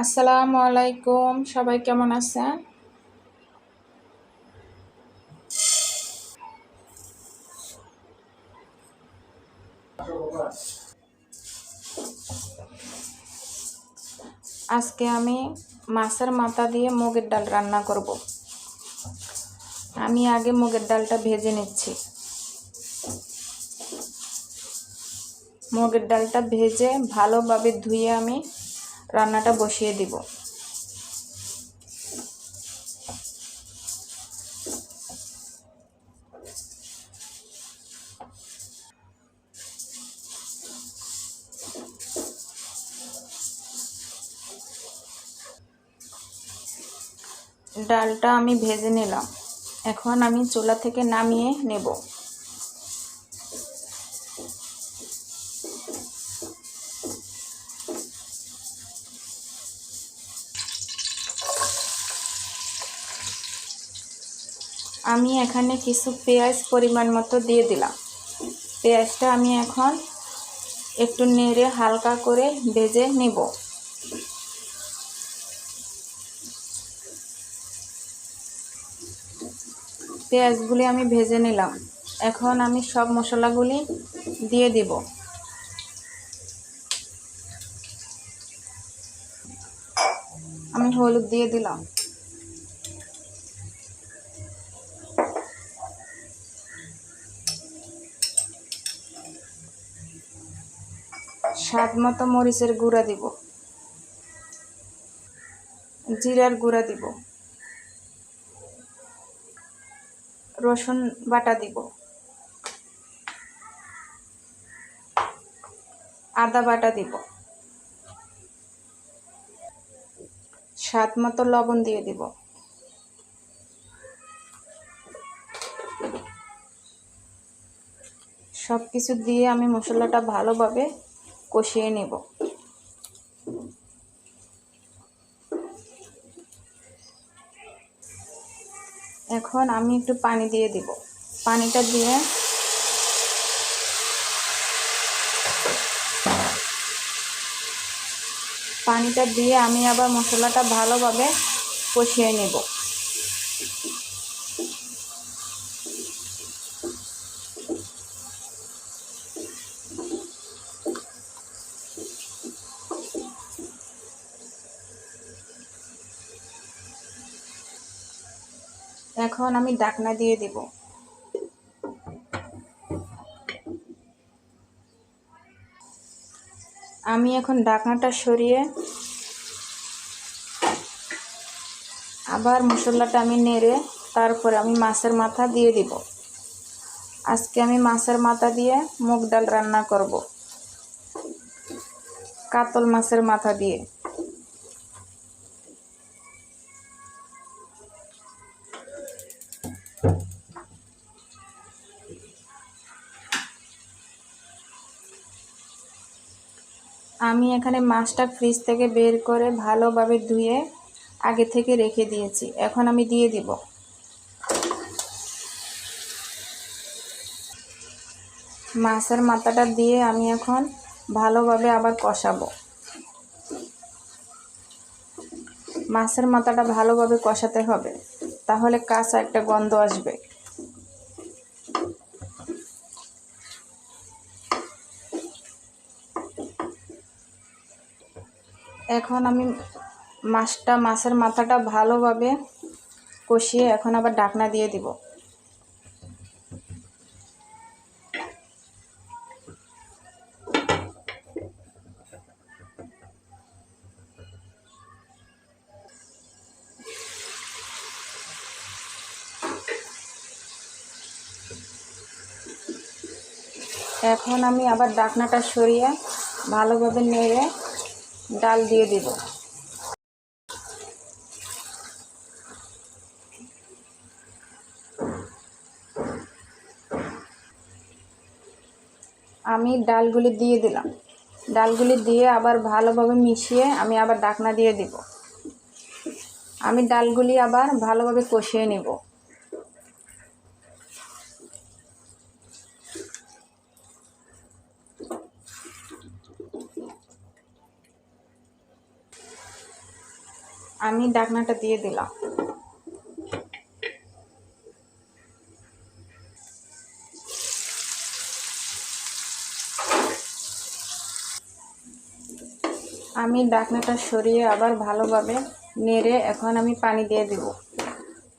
আসসালামু আলাইকুম, সবাই কেমন আছেন? আজকে আমি মাছের মাথা দিয়ে মুগের ডাল রান্না করব। আমি আগে মুগের ডালটা ভেজে নিচ্ছি। মুগের ডালটা ভেজে ভালোভাবে ধুয়ে আমি রান্নাটা বসিয়ে দিব। ডালটা আমি ভেজে নিলাম। এখন আমি চুলা থেকে নামিয়ে নেব। আমি এখানে কিছু পেঁয়াজ পরিমাণ মতো দিয়ে দিলাম। পেঁয়াজটা আমি এখন একটু নেড়ে হালকা করে ভেজে নেব। পেঁয়াজগুলি আমি ভেজে নিলাম। এখন আমি সব মশলাগুলি দিয়ে দিব। আমি হলুদ দিয়ে দিলাম। স্বাদ মতো মরিচের গুঁড়া দিব। জিরার গুঁড়া দিব। রসুন বাটা দিব। আদা বাটা দিব। স্বাদ মতো লবণ দিয়ে দিব। সব কিছু দিয়ে আমি মশলাটা ভালোভাবে কষিয়ে নেব। এখন আমি একটু পানি দিয়ে দিব। পানিটা দিয়ে পানিটা দিয়ে আমি আবার মশলাটা ভালোভাবে কষিয়ে নেব। এখন আমি ডাকনা দিয়ে দেব। আমি এখন ডাকনাটা সরিয়ে আবার মশলাটা আমি নেড়ে তারপরে আমি মাছের মাথা দিয়ে দিব। আজকে আমি মাছের মাথা দিয়ে মুগ ডাল রান্না করব। কাতল মাছের মাথা দিয়ে। আমি এখানে মাছটা ফ্রিজ থেকে বের করে ভালোভাবে ধুয়ে আগে থেকে রেখে দিয়েছি। এখন আমি দিয়ে দিব। মাছের মাথাটা দিয়ে আমি এখন ভালোভাবে আবার কষাবো। মাছের মাথাটা ভালোভাবে কষাতে হবে, তাহলে কাঁচা একটা গন্ধ আসবে। এখন আমি মাছটা, মাছের মাথাটা ভালোভাবে কষিয়ে এখন আবার ডাকনা দিয়ে দিব। এখন আমি আবার ডাকনাটা সরিয়ে ভালোভাবে নেড়ে ডাল দিয়ে দিব। আমি ডালগুলি দিয়ে দিলাম। ডালগুলি দিয়ে আবার ভালোভাবে মিশিয়ে আমি আবার ডাকনা দিয়ে দিব। আমি ডালগুলি আবার ভালোভাবে কষিয়ে নেব। আমি ডাকনাটা দিয়ে দিলাম। আমি ডাকনাটা সরিয়ে আবার ভালোভাবে নেড়ে এখন আমি পানি দিয়ে দিব।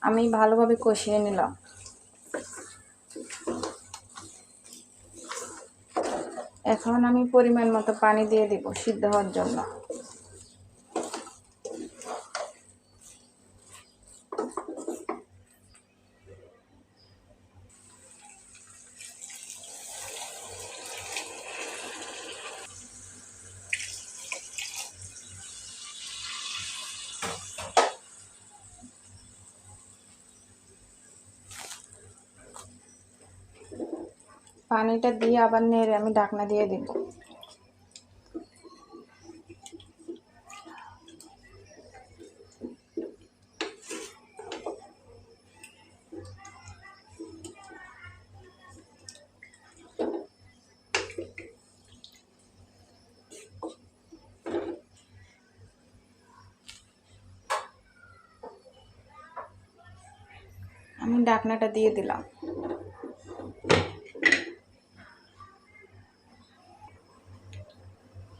আমি ভালোভাবে কষিয়ে নিলাম। এখন আমি পরিমাণ মতো পানি দিয়ে দিব সিদ্ধ হওয়ার জন্য। পানিটা দিয়ে আবার নেড়ে আমি ঢাকনা দিয়ে দিব। আমি ঢাকনাটা দিয়ে দিলাম।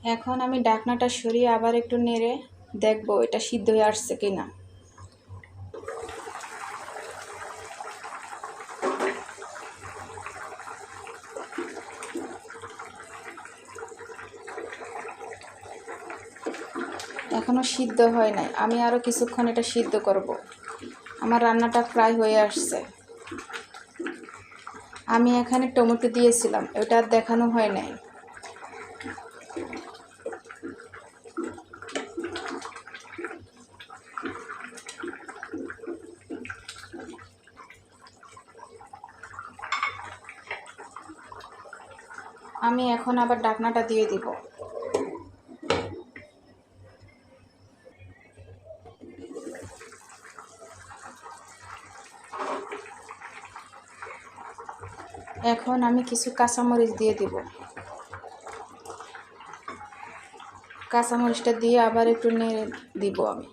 এখন আমি ডাকনাটা সরিয়ে আবার একটু নেড়ে দেখব এটা সিদ্ধ হয়ে আসছে কিনা। এখনও সিদ্ধ হয় নাই। আমি আরও কিছুক্ষণ এটা সিদ্ধ করব। আমার রান্নাটা প্রায় হয়ে আসছে। আমি এখানে টমেটো দিয়েছিলাম, ওটা আর দেখানো হয় নাই। আমি এখন আবার ডাকনাটা দিয়ে দিব। এখন আমি কিছু কাঁচামরিচ দিয়ে দিব। কাঁচামরিচটা দিয়ে আবার একটু নেড়ে দিব আমি।